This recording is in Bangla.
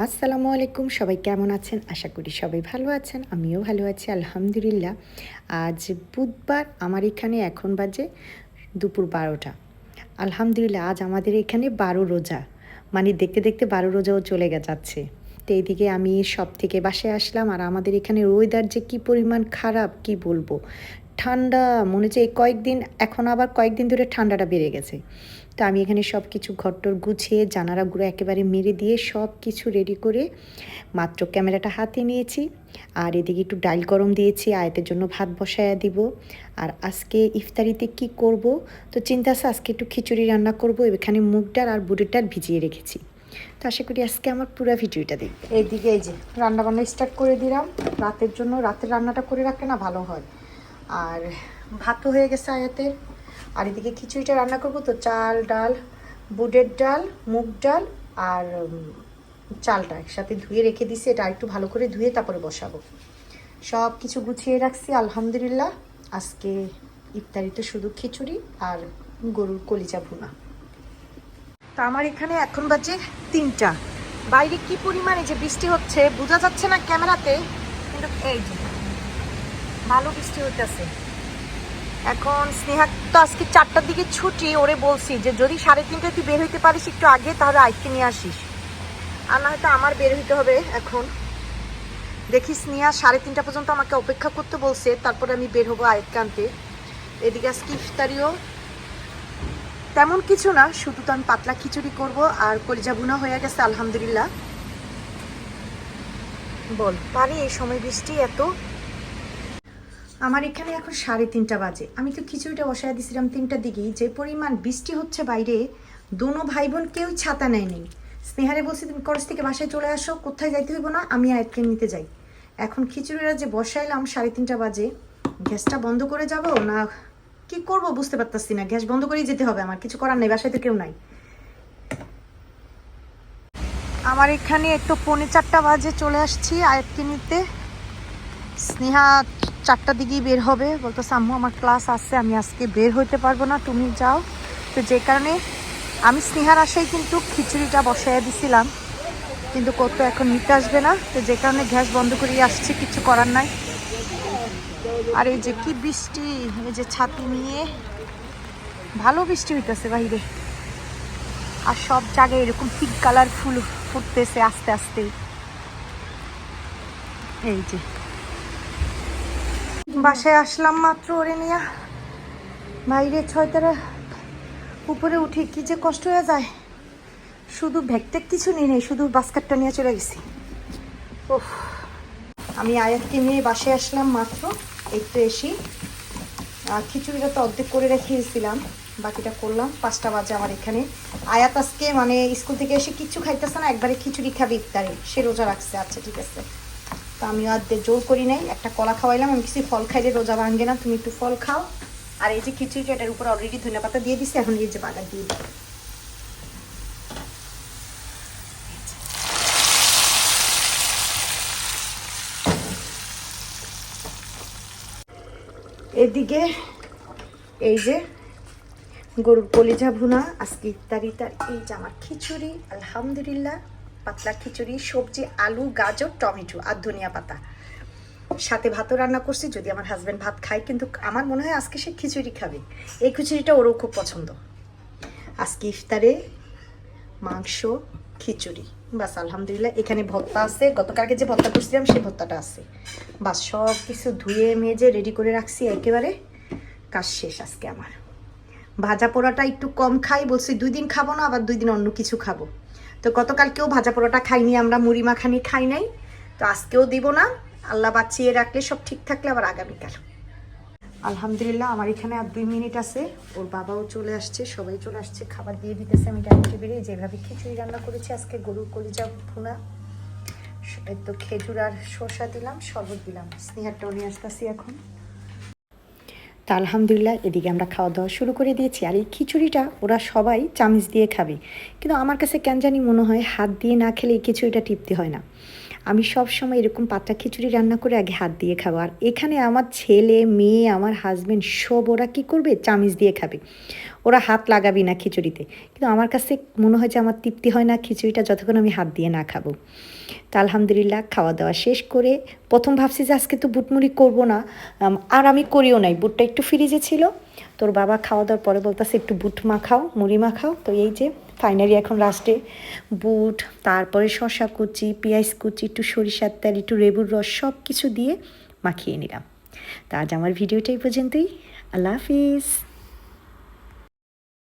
আসসালামু আলাইকুম, সবাই কেমন আছেন? আশা করি সবাই ভালো আছেন, আমিও ভালো আছি, আলহামদুলিল্লাহ। আজ বুধবার, আমার এখানে এখন বাজে দুপুর বারোটা। আলহামদুলিল্লাহ, আজ আমাদের এখানে বারো রোজা। মানে দেখতে দেখতে বারো রোজাও চলে যাচ্ছে। তো এইদিকে আমি সব থেকে বাসায় আসলাম, আর আমাদের এখানে ওয়েদার যে কি পরিমাণ খারাপ, কি বলব? ঠান্ডা, মনে হচ্ছে এই কয়েকদিন, এখন আবার কয়েকদিন ধরে ঠান্ডাটা বেড়ে গেছে। তো আমি এখানে সব কিছু ঘরটর গুছিয়ে জানালাগুলো একেবারে মেরে দিয়ে সব কিছু রেডি করে মাত্র ক্যামেরাটা হাতে নিয়েছি। আর এদিকে একটু ডাল গরম দিয়েছি, আয়তের জন্য ভাত বসায়া দিব। আর আজকে ইফতারিতে কি করব? তো চিন্তা আছে, আজকে একটু খিচুড়ি রান্না করব, এখানে মুগ ডাল আর বুটের ডাল ভিজিয়ে রেখেছি। তো আশা করি আজকে আমার পুরো ভিডিওটা দেখ এইদিকে এই যে রান্না বান্না স্টার্ট করে দিলাম। রাতের জন্য, রাতের রান্নাটা করে রাখলে না ভালো হয়। আর ভাতও হয়ে গেছে আয়াতের। আর এদিকে খিচুড়িটা রান্না করব তো চাল, ডাল, বুটের ডাল, মুগ ডাল আর চালটা একসাথে ধুয়ে রেখে দিছি। এটা একটু ভালো করে ধুয়ে তারপরে বসাবো। সব কিছু গুছিয়ে রাখছি, আলহামদুলিল্লাহ। আজকে ইফতারিতে শুধু খিচুড়ি আর গরুর কলিজা ভুনা। তা আমার এখানে এখন বাজে তিনটা। বাইরে কি পরিমাণে যে বৃষ্টি হচ্ছে, বোঝা যাচ্ছে না ক্যামেরাতে, কিন্তু এই যে ভালো বৃষ্টি হইতেছে। এখন স্নেহা, তো আজকে চারটার দিকে ছুটি, ওরে বলছি যে যদি সাড়ে তিনটায় তুই বের হইতে পারিস একটু আগে, তাহলে আইসকে নিয়ে আসিস। আর না হয়তো আমার বের হইতে হবে এখন। দেখি স্নেহা সাড়ে তিনটা পর্যন্ত আমাকে অপেক্ষা করতে বলছে, তারপরে আমি বের হব আয়েতকে আনতে এদিকে আজকে ইফতারিও। তেমন কিছু না, শুধু তো আমি পাতলা খিচুড়ি করব আর কলিজা ভুনা হয়ে গেছে, আলহামদুলিল্লাহ। বল, পারি এই সময় বৃষ্টি এত? আমার এখানে এখন সাড়ে তিনটা বাজে। আমি তো খিচুড়িটা বসায় দিছিলাম তিনটার দিকেই। যে পরিমাণ বৃষ্টি হচ্ছে বাইরে, দোনো ভাই বোন কেউ ছাতা নেয়নি। স্নেহারে বলছি, তুমি কলেজ থেকে বাসায় চলে আসো, কোথায় যাইতে হইব না, আমি আয়াতকে নিতে যাই। এখন খিচুড়িরা যে বসাইলাম সাড়ে তিনটা বাজে, গ্যাসটা বন্ধ করে যাব না? কি করব বুঝতে পারতাছি না। গ্যাস বন্ধ করেই যেতে হবে আমার, কিছু করার নেই, বাসায় তো কেউ নাই। আমার এখানে একটু পৌনে চারটা বাজে চলে আসছি আয়াতকে নিতে। স্নেহা চারটার দিকেই বের হবে। বলতো, সাম্মু, আমার ক্লাস আছে, আমি আজকে বের হইতে পারব না, তুমি যাও। তো যে কারণে আমি স্নেহার আশায় কিন্তু খিচুড়িটা বসাই দিছিলাম। কিন্তু কত এখন নিতে আসবে না, তো যে কারণে গ্যাস বন্ধ করে আসছি, কিছু করার নাই। আর এই যে কি বৃষ্টি, এই যে ছাতি নিয়ে ভালো বৃষ্টি হইতেছে বাইরে আর সব জায়গায় এরকম পিঙ্ক কালার ফুল ফুটতেছে আস্তে আস্তে এই যে। বাসায় আসলাম মাত্র ওরে নিয়ে। বাইরে ছয়তারা উপরে উঠে কি যে কষ্ট হয়ে যায়। শুধু ব্যাগট্যাগ কিছু নিয়ে নেই, শুধু বাস্কেটটা নিয়ে চলে গেছি। ওহ আমি আয়াতকে নিয়ে বাসায় আসলাম মাত্র, একটু এসি। খিচুড়িটা তো অর্ধেক করে রেখেছিলাম, বাকিটা করলাম, পাঁচটা বাজে আমার এখানে। আয়াত আজকে মানে স্কুল থেকে এসে কিচ্ছু খাইতেছে না, একবারে খিচুড়ি খাবে ইফতারে, সে রোজা রাখছে। আচ্ছা ঠিক আছে। তো আমি আর জোর করি নাই। একটা কলা খাওয়াইলাম, আমি কিছু ফল খাই খাইলে রোজা ভাঙবে না, তুমি একটু ফল খাও। আর এই যে খিচুড়িটা, এটার উপর অলরেডি ধনে পাতা দিয়ে দিছি, এখন এই যে বাগার দিয়ে দিই। এদিকে এই যে গরুর কলিজা ভুনা, আজকে ইত্যাদি তার এই যে আমার খিচুড়ি, আলহামদুলিল্লাহ। পাতলা খিচুড়ি, সবজি, আলু, গাজর, টমেটো আর ধনিয়া পাতা। সাথে ভাতও রান্না করছি, যদি আমার হাজব্যান্ড ভাত খায়, কিন্তু আমার মনে হয় আজকে সে খিচুড়ি খাবে। এই খিচুড়িটা ওরও খুব পছন্দ। আজকে ইফতারে মাংস, খিচুড়ি। বাস, আলহামদুলিল্লাহ, এখানে ভত্তা আছে। গতকালকে যে ভত্তা করছিলাম, সেই ভত্তাটা আছে। বাস, সব কিছু ধুয়ে, মেজে রেডি করে রাখছি, একেবারে কাজ শেষ আজকে আমার। ভাজা পোড়াটা একটু কম খাই, বলছি দুই দিন খাব না, আবার দুই দিন অন্য কিছু খাব। তো গতকালকেও ভাজা পোড়াটা খাইনি, আমরা মুড়ি মাখানি খাই নাই। তো আজকেও দিব না, আল্লাহ বাঁচিয়ে রাখলে সব ঠিক থাকলে আবার আগামীকাল। আলহামদুলিল্লাহ, আমার এখানে আর দুই মিনিট আছে, ওর বাবাও চলে আসছে, সবাই চলে আসছে, খাবার দিয়ে দিতেছে, আমি ডাইনিং টেবিলে যেভাবে খিচুড়ি রান্না করেছি, আজকে গরুর কলিজা ভুনা। এই তো খেজুর আর শসা দিলাম, শরবত দিলাম, স্নেহারটাও নিয়ে আসতেছি এখন। তা আলহামদুলিল্লাহ, এদিকে আমরা খাওয়া দাওয়া শুরু করে দিয়েছি। আর এই খিচুড়িটা ওরা সবাই চামচ দিয়ে খাবে। কিন্তু আমার কাছে কেন জানি মনে হয়, হাত দিয়ে না খেলে এই খিচুড়িটা টিপতে হয় না। আমি সব সময় এরকম পাতলা খিচুড়ি রান্না করে আগে হাত দিয়ে খাব। আর এখানে আমার ছেলে, মেয়ে, আমার হাজব্যান্ড সব ওরা কী করবে? চামিচ দিয়ে খাবে। ওরা হাত লাগাবি না খিচুড়িতে। কিন্তু আমার কাছে মনে হয় যে আমার তৃপ্তি হয় না খিচুড়িটা যতক্ষণ আমি হাত দিয়ে না খাব। তা আলহামদুলিল্লাহ খাওয়া দাওয়া শেষ করে প্রথম ভাবছি যে আজকে তো বুটমুড়ি করব না। আর আমি করিও নাই। বুটটা একটু ফ্রিজে ছিল। তোর বাবা খাওয়া দাওয়ার পরে বলতেছে, একটু বুট মাখাও মুড়ি মাখাও তো এই যে ফাইনালি এখন লাস্টে বুট, তারপরে শশা কুচি, পেঁয়াজ কুচি, একটু সরিষার তেল, একটু লেবুর রস সব কিছু দিয়ে মাখিয়ে নিলাম। তা আজ আমার ভিডিওটা এই পর্যন্তই। আল্লাহ হাফিজ।